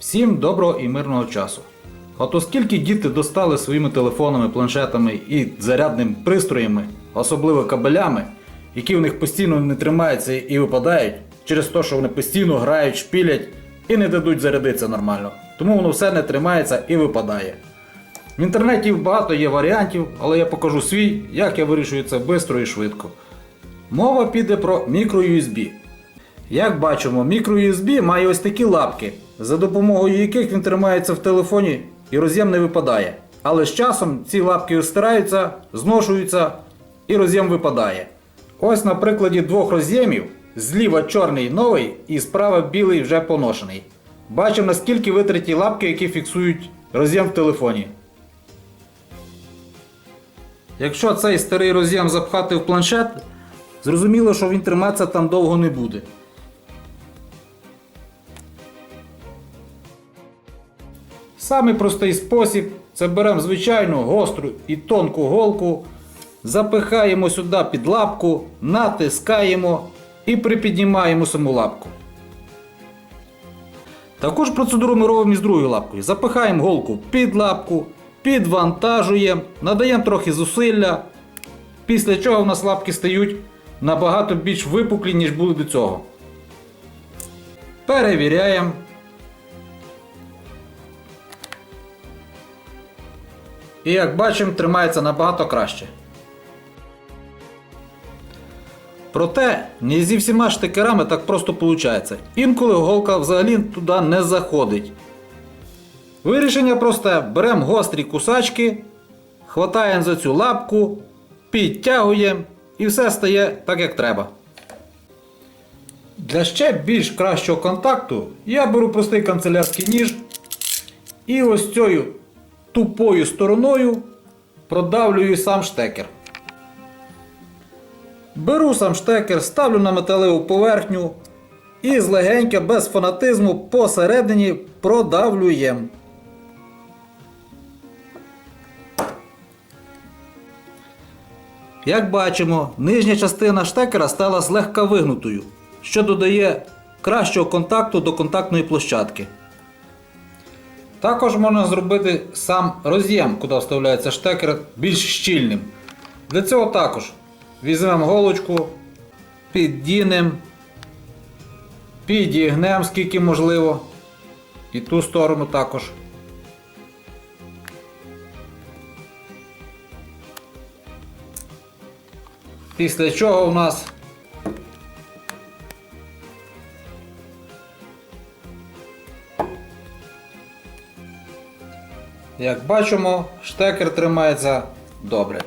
Всім доброго і мирного часу. От оскільки діти достали своїми телефонами, планшетами і зарядними пристроями, особливо кабелями, які в них постійно не тримаються і випадають, через те, що вони постійно грають, шпілять і не дадуть зарядитися нормально. Тому воно все не тримається і випадає. В інтернеті багато є варіантів, але я покажу свій, як я вирішую це швидко і швидко. Мова піде про microUSB. Як бачимо, microUSB має ось такі лапки, за допомогою яких він тримається в телефоні і роз'єм не випадає. Але з часом ці лапки стираються, зношуються і роз'єм випадає. Ось на прикладі двох роз'ємів, зліва чорний новий і справа білий вже поношений. Бачимо наскільки витраті лапки, які фіксують роз'єм в телефоні. Якщо цей старий роз'єм запхати в планшет, зрозуміло, що він триматися там довго не буде. Самий простий спосіб це беремо звичайну гостру і тонку голку, запихаємо сюди під лапку, натискаємо і припіднімаємо саму лапку. Таку ж процедуру ми робимо і з другою лапкою. Запихаємо голку під лапку, підвантажуємо, надаємо трохи зусилля, після чого в нас лапки стають набагато більш випуклі, ніж були до цього. Перевіряємо. І як бачимо, тримається набагато краще. Проте, не зі всіма штикерами так просто виходить. Інколи голка взагалі туди не заходить. Вирішення просте: беремо гострі кусачки, хватаємо за цю лапку, підтягуємо і все стає так, як треба. Для ще більш кращого контакту я беру простий канцелярський ніж і ось цією тупою стороною продавлюю сам штекер. Беру сам штекер, ставлю на металеву поверхню і злегенька, без фанатизму посередині продавлюємо. Як бачимо, нижня частина штекера стала злегка вигнутою, що додає кращого контакту до контактної площадки. Також можна зробити сам роз'єм, куди вставляється штекер, більш щільним. Для цього також візьмемо голочку, піддінемо, підігнемо скільки можливо. І ту сторону також. Після чого у нас Як бачимо, штекер тримається добре.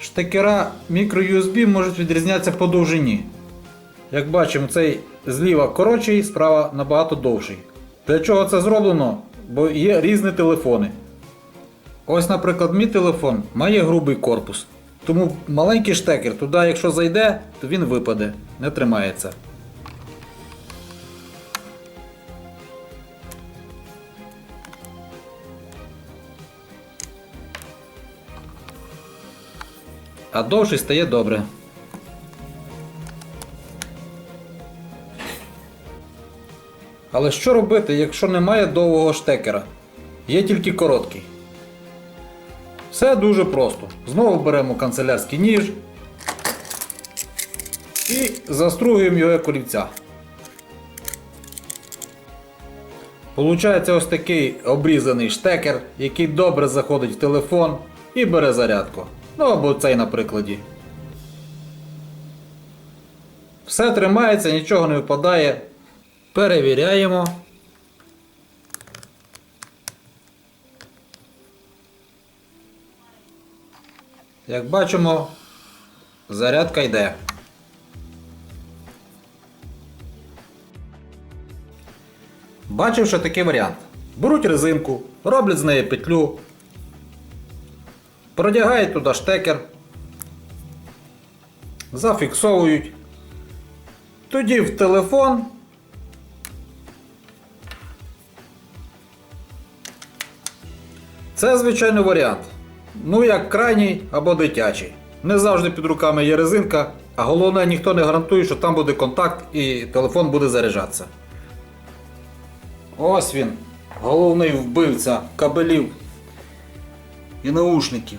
Штекера microUSB можуть відрізнятися по довжині. Як бачимо, цей зліва коротший, справа набагато довший. Для чого це зроблено? Бо є різні телефони. Ось, наприклад, мій телефон має грубий корпус. Тому маленький штекер туди, якщо зайде, то він випаде, не тримається. А довший стає добре. Але що робити, якщо немає довгого штекера? Є тільки короткий. Все дуже просто. Знову беремо канцелярський ніж і застругуємо його як олівця. Получається ось такий обрізаний штекер, який добре заходить в телефон і бере зарядку. Ну або цей на прикладі. Все тримається, нічого не випадає. Перевіряємо. Як бачимо, зарядка йде. Бачив ще такий варіант. Беруть резинку, роблять з неї петлю, продягають туди штекер, зафіксовують. Тоді в телефон. Це звичайний варіант. Ну, як крайній або дитячий. Не завжди під руками є резинка, а головне, ніхто не гарантує, що там буде контакт і телефон буде заряджатися. Ось він, головний вбивця кабелів і наушників.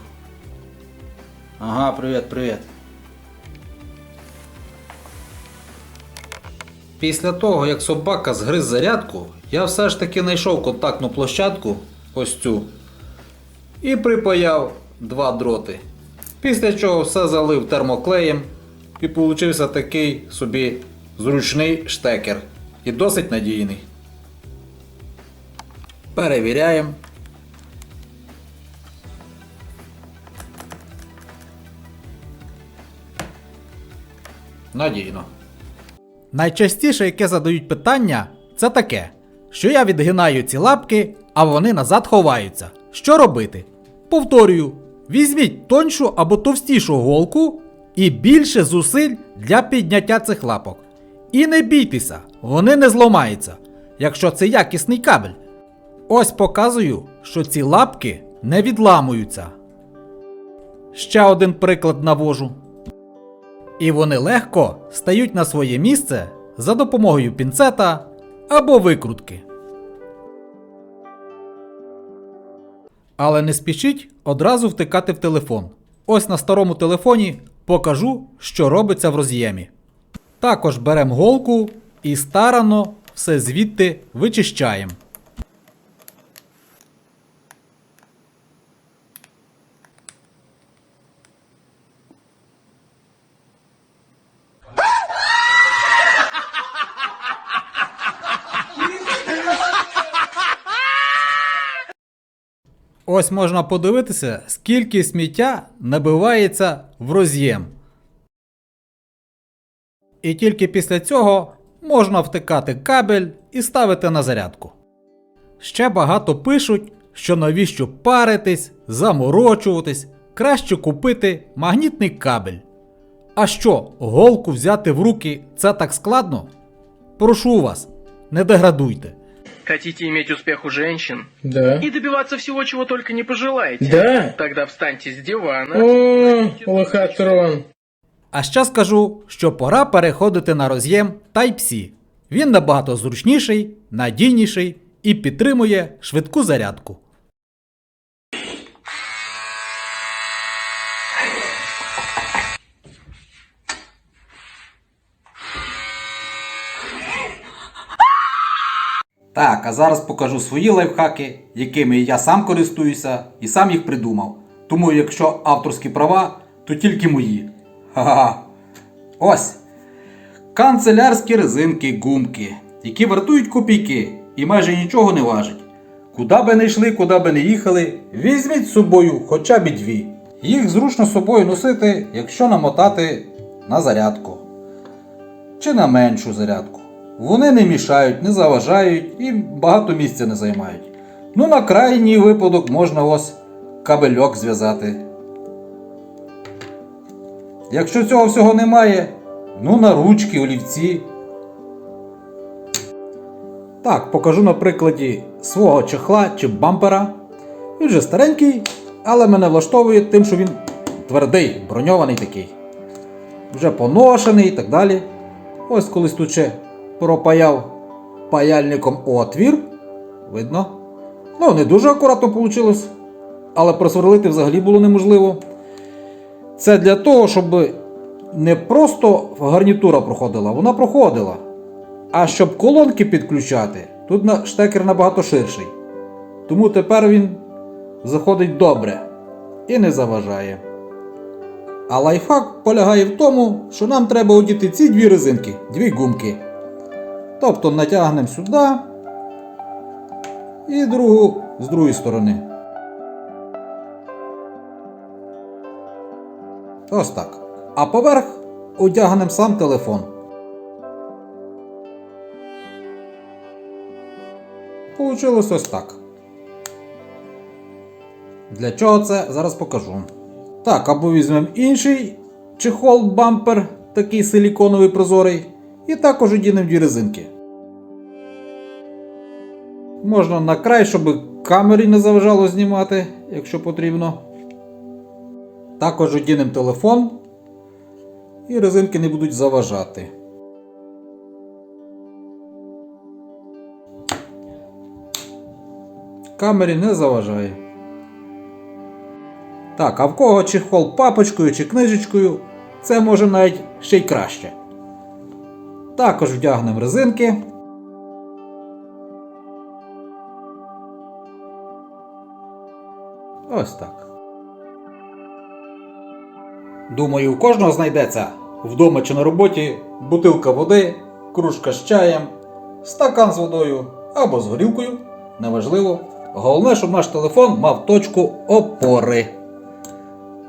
Ага, привіт, привіт. Після того, як собака згриз зарядку, я все ж таки знайшов контактну площадку, ось цю, і припаяв два дроти. Після чого все залив термоклеєм і получився такий собі зручний штекер. І досить надійний. Перевіряємо. Надійно. Найчастіше, яке задають питання, це таке, що я відгинаю ці лапки, а вони назад ховаються. Що робити? Повторюю: візьміть тоншу або товстішу голку і більше зусиль для підняття цих лапок. І не бійтеся, вони не зламаються, якщо це якісний кабель. Ось показую, що ці лапки не відламуються. Ще один приклад навожу. І вони легко стають на своє місце за допомогою пінцета або викрутки. Але не спішіть одразу втикати в телефон. Ось на старому телефоні покажу, що робиться в роз'ємі. Також беремо голку і старано все звідти вичищаємо. Ось можна подивитися, скільки сміття набивається в роз'єм. І тільки після цього можна втикати кабель і ставити на зарядку. Ще багато пишуть, що навіщо паритись, заморочуватись, краще купити магнітний кабель. А що, голку взяти в руки це так складно? Прошу вас, не деградуйте. Хотите иметь успех у женщин? Да. И добиваться всего, чего только не пожелаете? Да. Тогда встаньте с дивана. О, лохотрон. А ще скажу, що пора переходити на роз'єм Type-C. Він набагато зручніший, надійніший і підтримує швидку зарядку. Так, а зараз покажу свої лайфхаки, якими я сам користуюся і сам їх придумав. Тому якщо авторські права, то тільки мої. Ха-ха. Ось. Канцелярські резинки гумки, які вартують копійки і майже нічого не важать. Куди би не йшли, куди би не їхали, візьміть з собою хоча б дві. Їх зручно з собою носити, якщо намотати на зарядку чи на меншу зарядку. Вони не мішають, не заважають і багато місця не займають. Ну, на крайній випадок можна ось кабельок зв'язати. Якщо цього всього немає, ну на ручки, олівці. Так, покажу на прикладі свого чехла чи бампера. Він вже старенький, але мене влаштовує тим, що він Твердий, броньований такий. Вже поношений і так далі. Ось колись тут ще пропаяв паяльником отвір. Видно? Ну, не дуже акуратно вийшло, але просверлити взагалі було неможливо. Це для того, щоб не просто гарнітура проходила, вона проходила. А щоб колонки підключати, тут штекер набагато ширший. Тому тепер він заходить добре і не заважає. А лайфхак полягає в тому, що нам треба одіти ці дві резинки, дві гумки. Тобто натягнемо сюди і другу з другої сторони. Ось так. А поверх одягнемо сам телефон. Получилось ось так. Для чого це зараз покажу. Так, або візьмемо інший чехол бампер, такий силіконовий прозорий, і також одінемо дві резинки. Можна на край, щоб камері не заважало знімати, якщо потрібно. також одінемо телефон, і резинки не будуть заважати. Камері не заважає. Так, а в кого чехол папочкою чи книжечкою, це може навіть ще й краще. Також вдягнемо резинки. Ось так. Думаю, у кожного знайдеться вдома чи на роботі бутилка води, кружка з чаєм, стакан з водою або з горілкою. Неважливо. Головне, щоб наш телефон мав точку опори.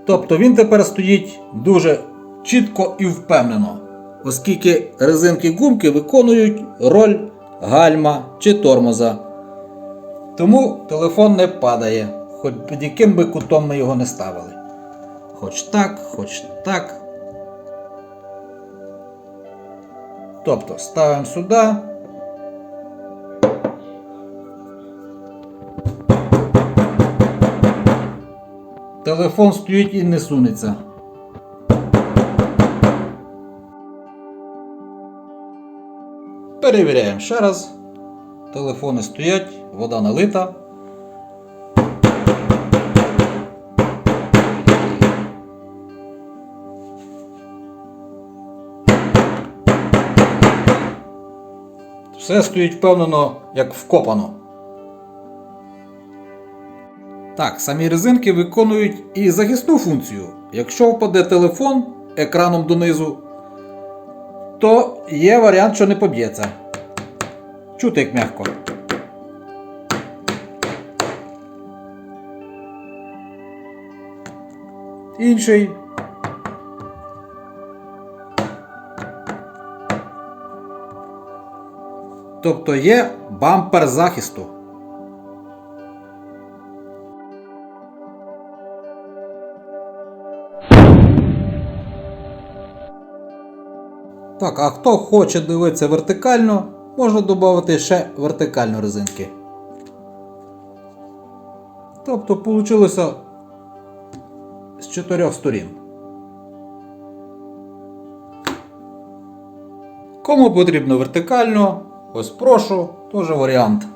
Тобто він тепер стоїть дуже чітко і впевнено, оскільки резинки гумки виконують роль гальма чи тормоза. Тому телефон не падає, хоч під яким би кутом ми його не ставили. Хоч так, хоч так. Тобто ставимо сюди. Телефон стоїть і не сунеться. Перевіряємо ще раз. Телефони стоять, вода налита. Все стоїть впевнено, як вкопано. Так, самі резинки виконують і захисну функцію. Якщо впаде телефон екраном донизу, то є варіант, що не поб'ється. Чути як м'яко. Інший. Тобто є бампер захисту. Так, а хто хоче дивитися вертикально, можна додати ще вертикально резинки. Тобто вийшло з чотирьох сторін. Кому потрібно вертикально, ось прошу, теж варіант.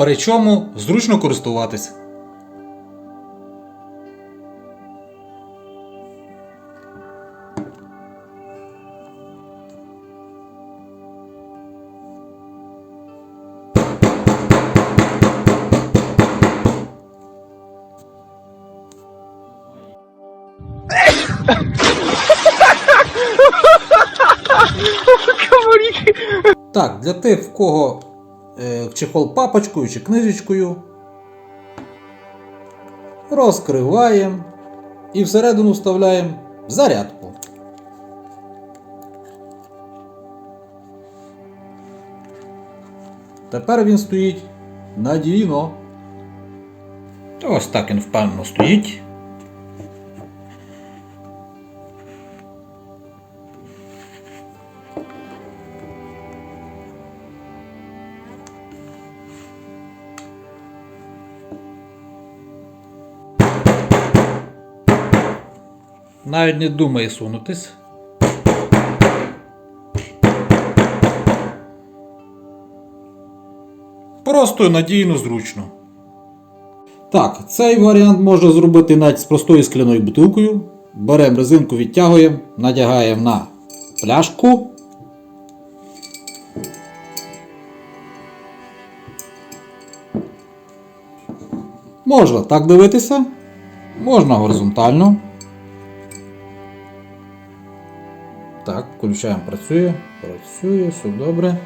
Причому зручно користуватись. Так, для тих, в кого чехол папочкою чи книжечкою. Розкриваємо і всередину вставляємо зарядку. Тепер він стоїть надійно. Ось так він впевнено стоїть. Навіть не думає сунутись. Просто і надійно зручно. Так, цей варіант можна зробити навіть з простою скляною бутилкою. Беремо резинку, відтягуємо, надягаємо на пляшку. Можна так дивитися, можна горизонтально. Включаємо, працює, працює, все добре.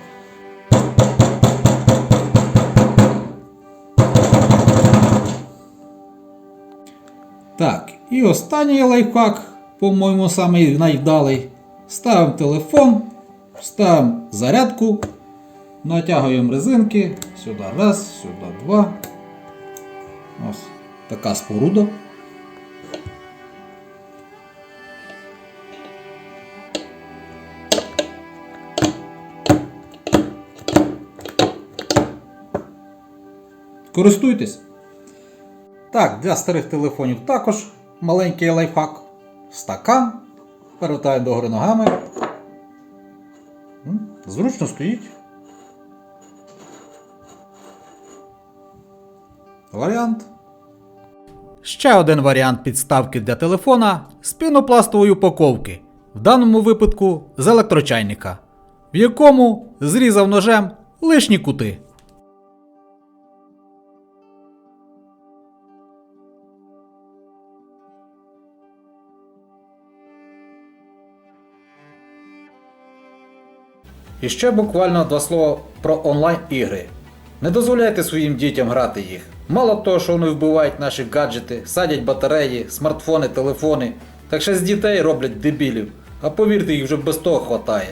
Так, і останній лайфхак, по-моєму, самий найвдалий. Ставимо телефон, ставимо зарядку, натягуємо резинки, сюди раз, сюди два. Ось така споруда. Користуйтесь. Так, для старих телефонів також маленький лайфхак. Стакан. Перевертаємо догори ногами. Зручно стоїть. Варіант. Ще один варіант підставки для телефона з пінопластової упаковки, в даному випадку з електрочайника, в якому зрізав ножем лишні кути. І ще буквально два слова про онлайн-ігри. Не дозволяйте своїм дітям грати їх. Мало того, що вони вбивають наші гаджети, садять батареї, смартфони, телефони, так ще з дітей роблять дебілів. А повірте, їх вже без того хватає.